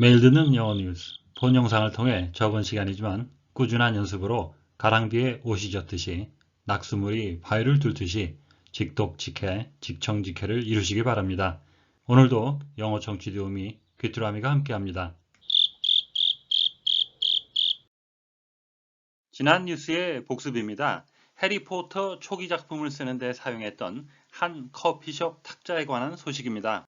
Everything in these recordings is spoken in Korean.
듣는 영어 뉴스, 본 영상을 통해 적은 시간이지만 꾸준한 연습으로 가랑비에 옷이 젖듯이 낙수물이 바위를 뚫듯이 직독직해, 직청직해를 이루시기 바랍니다. 오늘도 영어 청취 도우미 귀뚜라미가 함께합니다. 지난 뉴스의 복습입니다. 해리포터 초기 작품을 쓰는 데 사용했던 한 커피숍 탁자에 관한 소식입니다.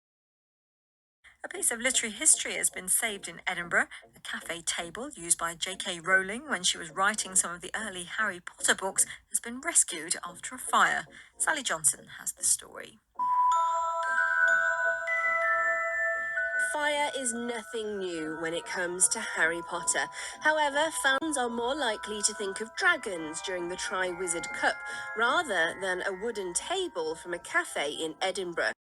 A piece of literary history has been saved in Edinburgh. The cafe table used by J.K. Rowling when she was writing some of the early Harry Potter books has been rescued after a fire. Sally Johnson has the story. Fire is nothing new when it comes to Harry Potter. However, fans are more likely to think of dragons during the Triwizard Cup rather than a wooden table from a cafe in Edinburgh.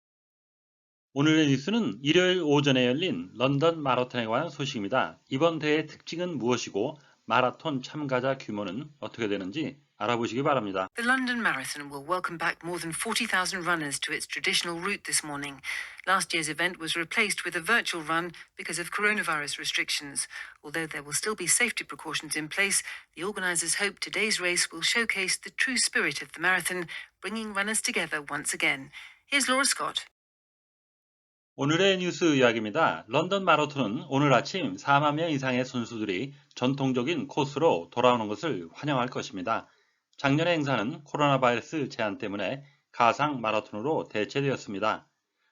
오늘의 뉴스는 일요일 오전에 열린 런던 마라톤에 관한 소식입니다. 이번 대회의 특징은 무엇이고 마라톤 참가자 규모는 어떻게 되는지 알아보시기 바랍니다. The London Marathon will welcome back more than 40,000 runners to its traditional route this morning. Last year's event was replaced with a virtual run because of coronavirus restrictions. Although there will still be safety precautions in place, the organisers hope today's race will showcase the true spirit of the marathon, bringing runners together once again. Here's Laura Scott. 오늘의 뉴스 이야기입니다. 런던 마라톤은 오늘 아침 4만 명 이상의 선수들이 전통적인 코스로 돌아오는 것을 환영할 것입니다. 작년의 행사는 코로나 바이러스 제한 때문에 가상 마라톤으로 대체되었습니다.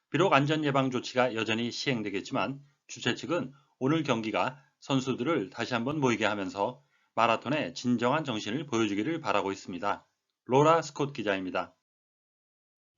비록 안전 예방 조치가 여전히 시행되겠지만 주최 측은 오늘 경기가 선수들을 다시 한번 모이게 하면서 마라톤의 진정한 정신을 보여주기를 바라고 있습니다. 로라 스콧 기자입니다.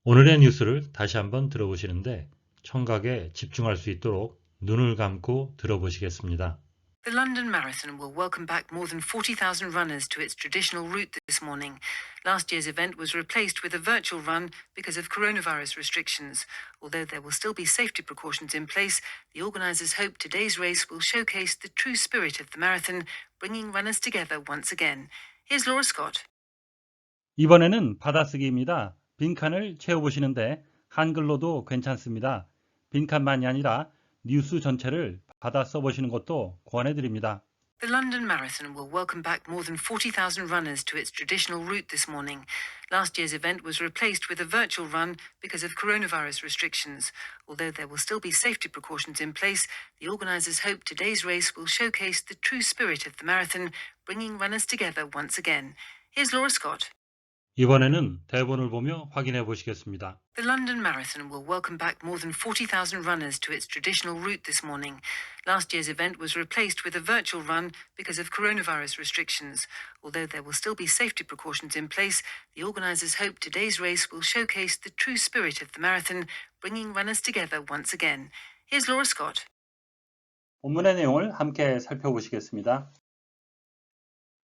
오늘의 뉴스를 다시 한번 들어보시는데 청각에 집중할 수 있도록 눈을 감고 들어보시겠습니다. The London Marathon will welcome back more than 40,000 runners to its traditional route this morning. Last year's event was replaced with a virtual run because of coronavirus restrictions. Although there will still be safety precautions in place, the organisers hope today's race will showcase the true spirit of the marathon, bringing runners together once again. Here's Laura Scott. 이번에는 받아쓰기입니다. 빈칸을 채워보시는데 한글로도 괜찮습니다. 빈칸만이 아니라 뉴스 전체를 받아 써보시는 것도 권해드립니다. The London Marathon will welcome back more than 40,000 runners to its traditional route this morning. Last year's event was replaced with a virtual run because of coronavirus restrictions. Although there will still be safety precautions in place, the organisers hope today's race will showcase the true spirit of the marathon, bringing runners together once again. Here's Laura Scott. 이번에는 대본을 보며 확인해 보시겠습니다. The London Marathon will welcome back more than 40,000 runners to its traditional route this morning. Last year's event was replaced with a virtual run because of coronavirus restrictions. Although there will still be safety precautions in place, the organisers hope today's race will showcase the true spirit of the marathon, bringing runners together once again. Here's Laura Scott. 본문의 내용을 함께 살펴보시겠습니다.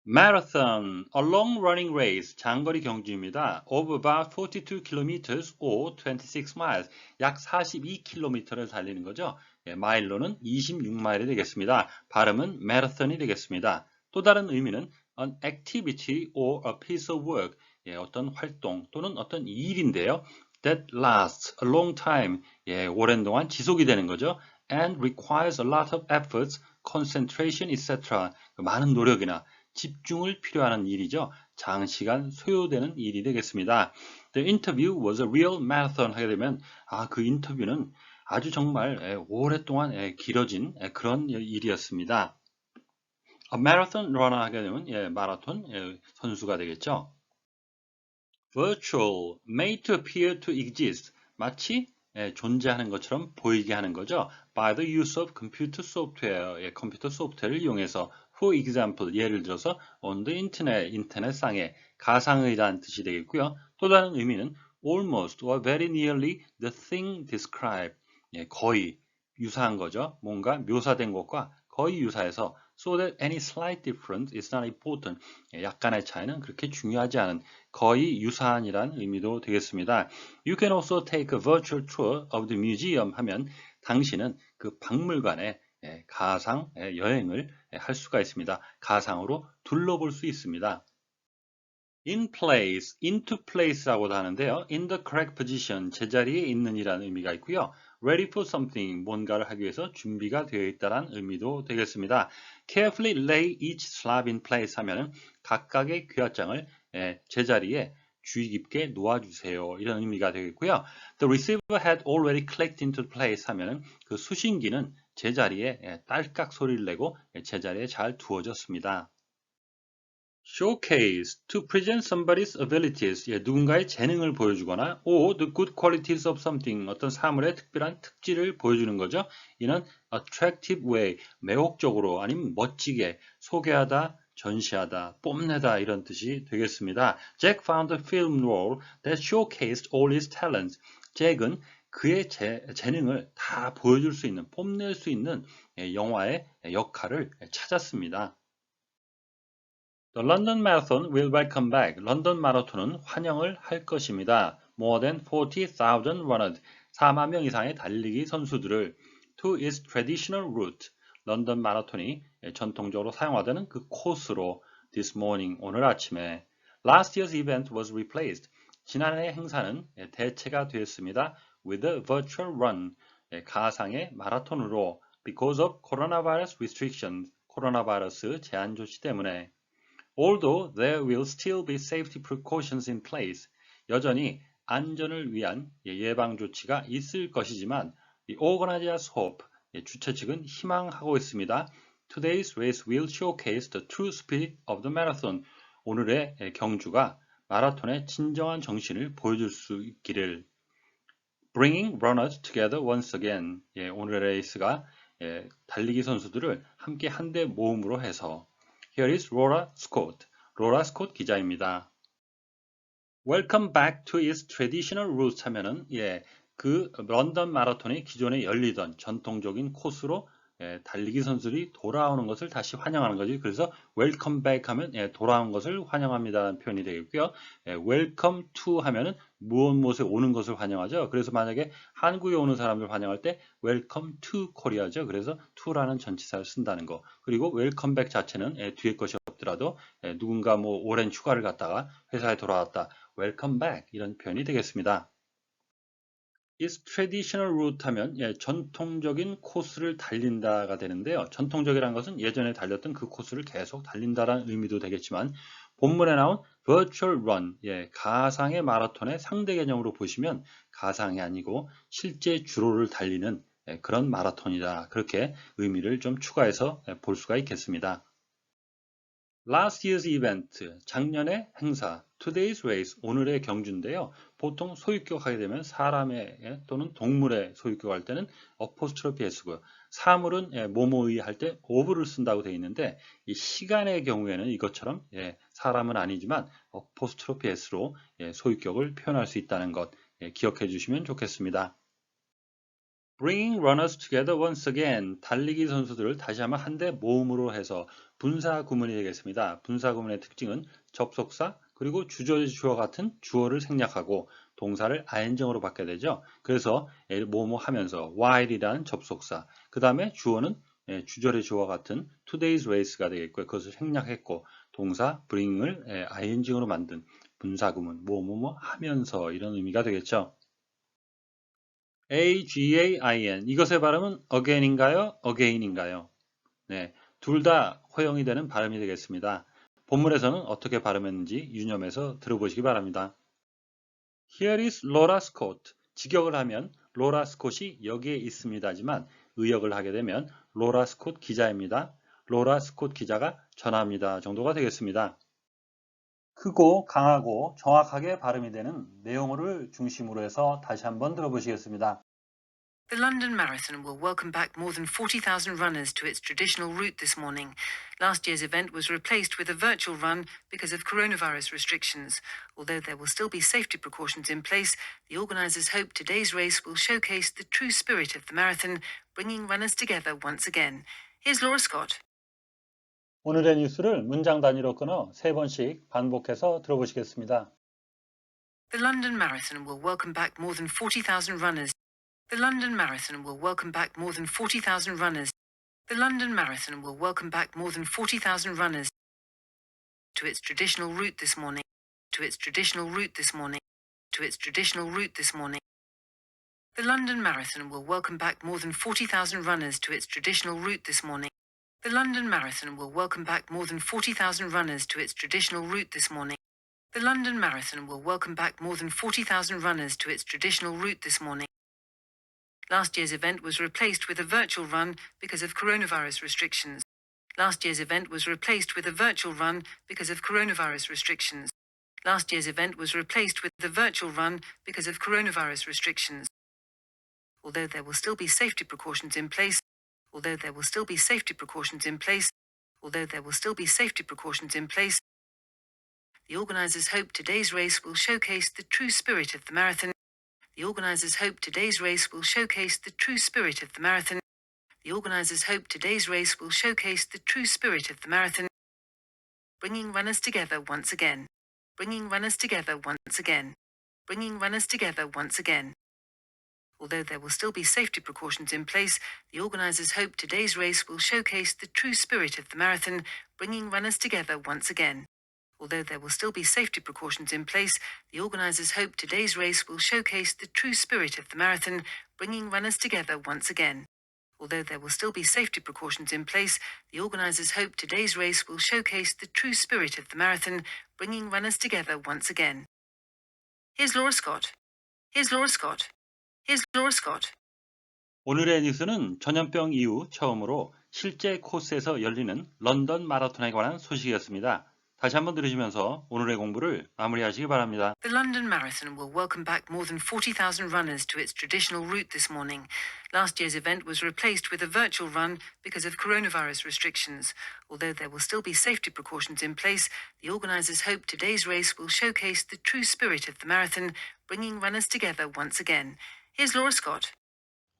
Marathon, a long running race, 장거리 경주입니다. of about 42 kilometers or 26 miles, 약 42km를 달리는 거죠. 예, 마일로는 26마일이 되겠습니다. 발음은 marathon이 되겠습니다. 또 다른 의미는 an activity or a piece of work, 예, 어떤 활동 또는 어떤 일인데요. that lasts a long time, 예, 오랜 동안 지속이 되는 거죠. and requires a lot of efforts, concentration, etc. 많은 노력이나 집중을 필요하는 일이죠. 장시간 소요되는 일이 되겠습니다. The interview was a real marathon 하게 되면 아, 그 인터뷰는 아주 정말 예, 오랫동안 예, 길어진 예, 그런 일이었습니다. A marathon runner 하게 되면 예, 마라톤 예, 선수가 되겠죠. Virtual, made to appear to exist. 마치 예, 존재하는 것처럼 보이게 하는 거죠. By the use of computer software, 예, 컴퓨터 소프트웨어를 이용해서 For example, 예를 들어서 on the internet, 인터넷상에 가상의라는 뜻이 되겠고요. 또 다른 의미는 almost or very nearly the thing described. 예, 거의 유사한 거죠. 뭔가 묘사된 것과 거의 유사해서 so that any slight difference is not important. 예, 약간의 차이는 그렇게 중요하지 않은 거의 유사한이란 의미도 되겠습니다. You can also take a virtual tour of the museum 하면 당신은 그 박물관에 예, 가상 예, 여행을 할 수가 있습니다. 가상으로 둘러볼 수 있습니다. In place, into place라고도 하는데요. in the correct position, 제자리에 있는 이라는 의미가 있고요. ready for something, 뭔가를 하기 위해서 준비가 되어 있다는 의미도 되겠습니다. carefully lay each slab in place 하면은 각각의 귀화장을 예, 제자리에 주의 깊게 놓아주세요. 이런 의미가 되겠고요. The receiver had already clicked into place 하면은 그 수신기는 제자리에 예, 딸깍 소리를 내고 예, 제자리에 잘 두어졌습니다. Showcase to present somebody's abilities 예, 누군가의 재능을 보여주거나 or the good qualities of something 어떤 사물의 특별한 특질을 보여주는 거죠. 이는 attractive way 매혹적으로 아니면 멋지게 소개하다 전시하다, 뽐내다 이런 뜻이 되겠습니다. Jack found a film role that showcased all his talents. 잭은 그의 재, 재능을 다 보여줄 수 있는, 뽐낼 수 있는 예, 영화의 역할을 찾았습니다. The London Marathon will welcome back. 런던 마라톤은 환영을 할 것입니다. More than 40,000 runners, 4만 명 이상의 달리기 선수들을 to its traditional route. 런던 마라톤이 전통적으로 사용하던 그 코스로 this morning 오늘 아침에 last year's event was replaced. 지난해 행사는 대체가 되었습니다. with a virtual run 가상의 마라톤으로 because of coronavirus restrictions 코로나 바이러스 제한 조치 때문에 although there will still be safety precautions in place 여전히 안전을 위한 예방 조치가 있을 것이지만 the organizers hope 주최 측은 희망하고 있습니다. Today's race will showcase the true spirit of the marathon. 오늘의 경주가 마라톤의 진정한 정신을 보여줄 수 있기를. Bringing runners together once again. 예, 오늘의 레이스가 예, 달리기 선수들을 함께 한데 모음으로 해서. Here is Laura Scott. 로라 스콧 기자입니다. Welcome back to its traditional route 하면은 예, 그 런던 마라톤이 기존에 열리던 전통적인 코스로 예, 달리기 선수들이 돌아오는 것을 다시 환영하는 거지. 그래서 welcome back 하면 예, 돌아온 것을 환영합니다라는 표현이 되겠고요. 예, welcome to 하면은 무엇 무엇에 오는 것을 환영하죠. 그래서 만약에 한국에 오는 사람들 환영할 때 welcome to Korea죠. 그래서 to라는 전치사를 쓴다는 거. 그리고 welcome back 자체는 예, 뒤에 것이 없더라도 예, 누군가 뭐 오랜 휴가를 갔다가 회사에 돌아왔다. welcome back 이런 표현이 되겠습니다. Is traditional route 하면 예, 전통적인 코스를 달린다가 되는데요. 전통적이라는 것은 예전에 달렸던 그 코스를 계속 달린다라는 의미도 되겠지만 본문에 나온 virtual run, 예, 가상의 마라톤의 상대 개념으로 보시면 가상이 아니고 실제 주로를 달리는 예, 그런 마라톤이다. 그렇게 의미를 좀 추가해서 예, 볼 수가 있겠습니다. Last year's event, 작년의 행사, today's race, 오늘의 경주인데요. 보통 소유격 하게 되면 사람의 또는 동물의 소유격 할 때는 apostrophe s고요. 사물은 예, 뭐뭐의 할 때 of를 쓴다고 되어 있는데 이 시간의 경우에는 이것처럼 예, 사람은 아니지만 apostrophe s로 예, 소유격을 표현할 수 있다는 것 예, 기억해 주시면 좋겠습니다. Bringing runners together once again. 달리기 선수들을 다시 한번 한데 모음으로 해서 분사 구문이 되겠습니다. 분사 구문의 특징은 접속사 그리고 주저 주어 같은 주어를 생략하고 동사를 ing으로 바뀌게 되죠. 그래서 뭐뭐 하면서 while이라는 접속사 그 다음에 주어는 주절의 주어 같은 today's race가 되겠고요. 그것을 생략했고 동사 bring을 ing으로 만든 분사 구문 뭐뭐뭐 하면서 이런 의미가 되겠죠. A-G-A-I-N 이것의 발음은 again인가요? again인가요? 네, 둘 다 허용이 되는 발음이 되겠습니다. 본문에서는 어떻게 발음했는지 유념해서 들어보시기 바랍니다. Here is Laura Scott. 직역을 하면 로라 스콧이 여기에 있습니다지만 의역을 하게 되면 로라 스콧 기자입니다. 로라 스콧 기자가 전합니다 정도가 되겠습니다. 크고 강하고 정확하게 발음이 되는 내용을 중심으로 해서 다시 한번 들어보시겠습니다. The London Marathon will welcome back more than 40,000 runners to its traditional route this morning. Last year's event was replaced with a virtual run because of coronavirus restrictions. Although there will still be safety precautions in place, the organisers hope today's race will showcase the true spirit of the marathon, bringing runners together once again. Here's Laura Scott. 오늘의 뉴스를 문장 단위로 끊어 세 번씩 반복해서 들어보시겠습니다. The London Marathon will welcome back more than 40,000 runners. The London Marathon will welcome back more than 40,000 runners. The London Marathon will welcome back more than 40,000 runners to its traditional route this morning. To its traditional route this morning. To its traditional route this morning. The London Marathon will welcome back more than 40,000 runners to its traditional route this morning. The London Marathon will welcome back more than 40,000 runners to its traditional route this morning. The London Marathon will welcome back more than 40,000 runners to its traditional route this morning. Last year's event was replaced with a virtual run because of coronavirus restrictions. Last year's event was replaced with a virtual run because of coronavirus restrictions. Last year's event was replaced with a virtual run because of coronavirus restrictions. Although there will still be safety precautions in place, although there will still be safety precautions in place, although there will still be safety precautions in place, the organisers hope today's race will showcase the true spirit of the marathon. The organisers hope today's race will showcase the true spirit of the marathon. The organisers hope today's race will showcase the true spirit of the marathon, bringing runners together once again. Bringing runners together once again. Bringing runners together once again. Although there will still be safety precautions in place, the organisers hope today's race will showcase the true spirit of the marathon, bringing runners together once again. Although there will still be safety precautions in place, the organisers hope today's race will showcase the true spirit of the marathon, bringing runners together once again. Although there will still be safety precautions in place, the organisers hope today's race will showcase the true spirit of the marathon, bringing runners together once again. Here's Laura Scott. Here's Laura Scott. Here's Laura Scott. 오늘의 뉴스는 전염병 이후 처음으로 실제 코스에서 열리는 런던 마라톤에 관한 소식이었습니다. 다시 한번 들으시면서 오늘의 공부를 마무리하시기 바랍니다. The London Marathon will welcome back more than 40,000 runners to its traditional route this morning. Last year's event was replaced with a virtual run because of coronavirus restrictions. Although there will still be safety precautions in place, the organisers hope today's race will showcase the true spirit of the marathon, bringing runners together once again. Here's Laura Scott.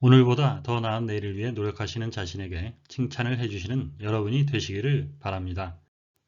오늘보다 더 나은 내일을 위해 노력하시는 자신에게 칭찬을 해주시는 여러분이 되시기를 바랍니다.